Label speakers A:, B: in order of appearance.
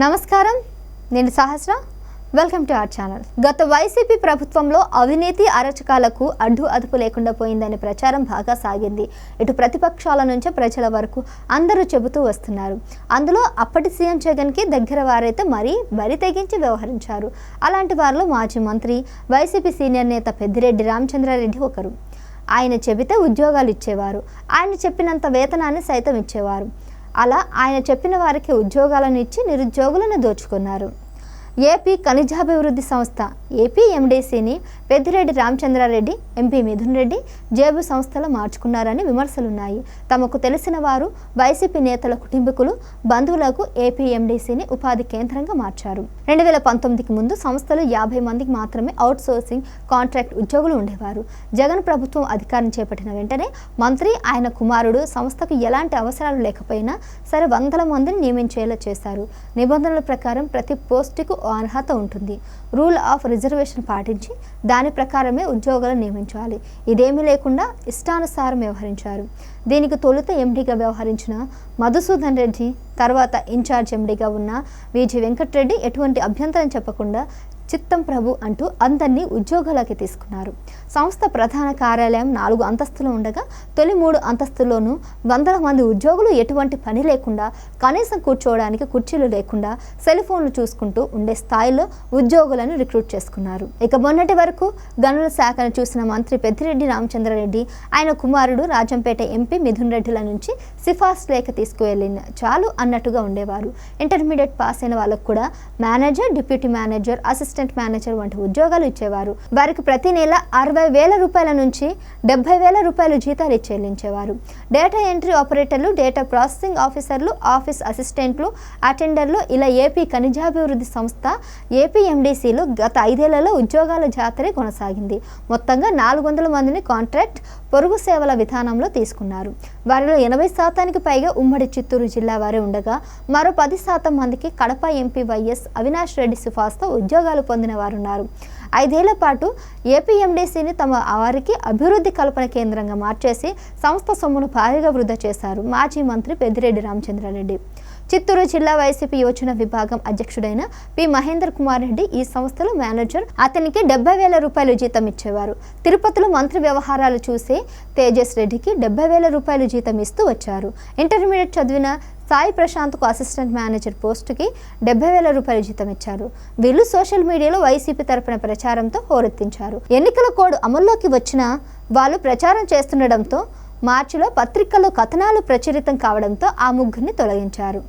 A: నమస్కారం. నేను Sahasra. Welcome to our channel. గత వైసీపీ ప్రభుత్వంలో అవినీతి అరచకాలకు అడ్డు అదుపు లేకుండా పోయిందనే ప్రచారం బాగా సాగింది. ఇటు ప్రతిపక్షాల నుంచే ప్రజల వరకు అందరూ చెబుతూ వస్తున్నారు. అందులో అప్పటి సీఎం జగన్కి దగ్గర వారైతే మరీ బరి తెగించి వ్యవహరించారు. అలాంటి వారిలో మాజీ మంత్రి వైసీపీ సీనియర్ నేత పెద్దిరెడ్డి రామచంద్రారెడ్డి ఒకరు. ఆయన చెబితే ఉద్యోగాలు ఇచ్చేవారు. ఆయన చెప్పినంత వేతనాన్ని సైతం ఇచ్చేవారు. అలా ఆయన చెప్పిన వారికి ఉద్యోగాలను ఇచ్చి నిరుద్యోగులను దోచుకున్నారు. ఏపీ ఖనిజాభివృద్ధి సంస్థ ఏపీ ఎండీసీని పెద్దిరెడ్డి రామచంద్రారెడ్డి ఎంపీ మిథున్ రెడ్డి జేబు సంస్థలు మార్చుకున్నారని విమర్శలున్నాయి. తమకు తెలిసిన వారు వైసీపీ నేతల కుటుంబీకులు బంధువులకు ఏపీ ఎండీసీని ఉపాధి కేంద్రంగా మార్చారు. రెండు వేల పంతొమ్మిదికి ముందు సంస్థలు యాభై మందికి మాత్రమే అవుట్ సోర్సింగ్ కాంట్రాక్ట్ ఉద్యోగులు ఉండేవారు. జగన్ ప్రభుత్వం అధికారం చేపట్టిన వెంటనే మంత్రి ఆయన కుమారుడు సంస్థకు ఎలాంటి అవసరాలు లేకపోయినా సరే వందల మందిని నియమించేలా చేశారు. నిబంధనల ప్రకారం ప్రతి పోస్టుకు అర్హత ఉంటుంది. రూల్ ఆఫ్ రిజర్వేషన్ పాటించి దాని ప్రకారమే ఉద్యోగాలు నియమించాలి. ఇదేమీ లేకుండా ఇష్టానుసారం వ్యవహరించారు. దీనికి తొలుత ఎండీగా వ్యవహరించిన మధుసూదన్ రెడ్డి తర్వాత ఇన్ఛార్జ్ ఎండీగా ఉన్న విజి వెంకటరెడ్డి ఎటువంటి అభ్యంతరం చెప్పకుండా చిత్తం ప్రభు అంటూ అందరినీ ఉద్యోగాలకి తీసుకున్నారు. సంస్థ ప్రధాన కార్యాలయం నాలుగు అంతస్తులు ఉండగా తొలి మూడు అంతస్తుల్లోనూ వందల మంది ఉద్యోగులు ఎటువంటి పని లేకుండా కనీసం కూర్చోవడానికి కుర్చీలు లేకుండా సెల్ ఫోన్లు చూసుకుంటూ ఉండే స్థాయిలో ఉద్యోగులను రిక్రూట్ చేసుకున్నారు. ఇక మొన్నటి వరకు గనుల శాఖను చూసిన మంత్రి పెద్దిరెడ్డి రామచంద్రారెడ్డి ఆయన కుమారుడు రాజంపేట ఎంపీ మిథున్ రెడ్డిల నుంచి సిఫార్సు లేఖ తీసుకువెళ్ళిన చాలు అన్నట్టుగా ఉండేవారు. ఇంటర్మీడియట్ పాస్ అయిన వాళ్ళకు కూడా manager deputy manager assistant manager వంటి ఉద్యోగాలు ఇచ్చేవారు. వారికి ప్రతి నెల అరవై వేల రూపాయల నుంచి డెబ్బై వేల రూపాయలు జీతాలు చెల్లించేవారు. డేటా ఎంట్రీ ఆపరేటర్లు డేటా ప్రాసెసింగ్ ఆఫీసర్లు ఆఫీస్ అసిస్టెంట్లు అటెండర్లు ఇలా ఏపీ ఖనిజాభివృద్ధి సంస్థ ఏపీ ఎండీసీలు గత ఐదేళ్ళలో ఉద్యోగాల జాతరే కొనసాగింది. మొత్తంగా నాలుగు వందల మందిని కాంట్రాక్ట్ పొరుగు సేవల విధానంలో తీసుకున్నారు. వారిలో ఎనభై శాతానికి పైగా ఉమ్మడి చిత్తూరు జిల్లా వారే ఉండగా మరో పది శాతం మందికి కడప ఎంపీ వైఎస్ అవినాష్ రెడ్డి సిఫార్సుతో ఉద్యోగాలు పొందిన వారున్నారు. ఐదేళ్ళ పాటు ఏపీఎండీసీని తమ వారికి అభివృద్ధి కల్పన కేంద్రంగా మార్చేసి సంస్థ సొమ్మును భారీగా వృధా చేశారు మాజీ మంత్రి పెద్దిరెడ్డి రామచంద్రారెడ్డి. చిత్తూరు జిల్లా వైసీపీ యోచన విభాగం అధ్యక్షుడైన పి మహేందర్ కుమార్ రెడ్డి ఈ సంస్థలో మేనేజర్. అతనికి డెబ్బై వేల రూపాయలు జీతం ఇచ్చేవారు. తిరుపతిలో మంత్రి వ్యవహారాలు చూసే తేజస్ రెడ్డికి డెబ్బై వేల రూపాయలు జీతం ఇస్తూ వచ్చారు. ఇంటర్మీడియట్ చదివిన సాయి ప్రశాంత్కు అసిస్టెంట్ మేనేజర్ పోస్టుకి డెబ్బై వేల రూపాయలు జీతం ఇచ్చారు. వీళ్ళు సోషల్ మీడియాలో వైసీపీ తరపున ప్రచారంతో హోరెత్తించారు. ఎన్నికల కోడ్ అమల్లోకి వచ్చినా వాళ్ళు ప్రచారం చేస్తుండడంతో మార్చిలో పత్రికల్లో కథనాలు ప్రచురితం కావడంతో ఆ ముగ్గురిని తొలగించారు.